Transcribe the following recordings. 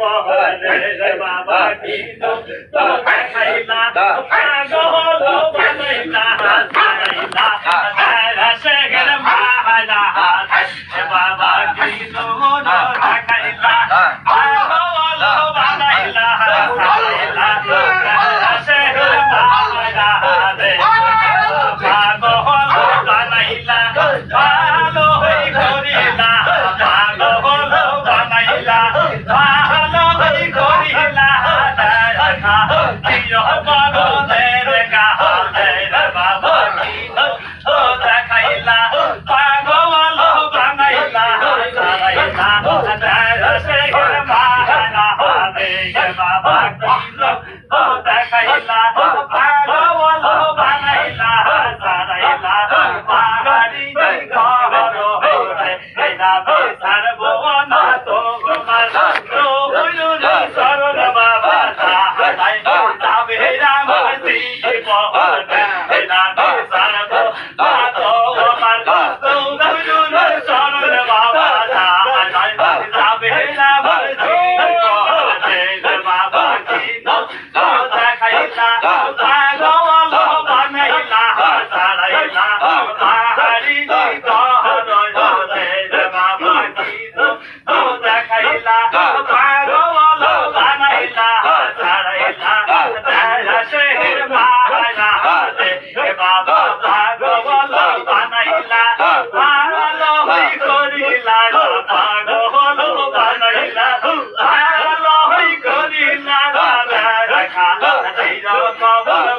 পরে বাবা দিল তো খাইলা বাবা কইল তো দেখাইলা পাগল বানাইলা সারাইলা পাহাড়ি ঘর রে এলা বেসারব না তো তোমার রহুল সরল বাবা তাহাই তাবে রামসি বহরে 啊那个一张床的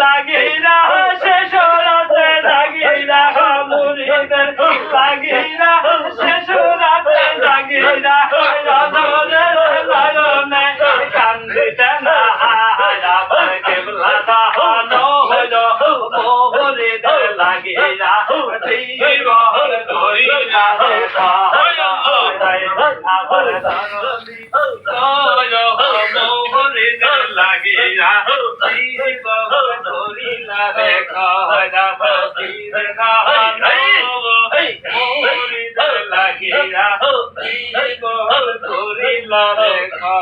লাগিরা, শেষ রাতে লাগিরা মুরিদের লাগিরা, শেষ রাতে লাগিরা, রজনের নয়নে কান্দিতে না আবার কেবলা দাহন হইল মুরিদের লাগিরা, জীবন করিলা লাগিয়া ধরিলা রেখা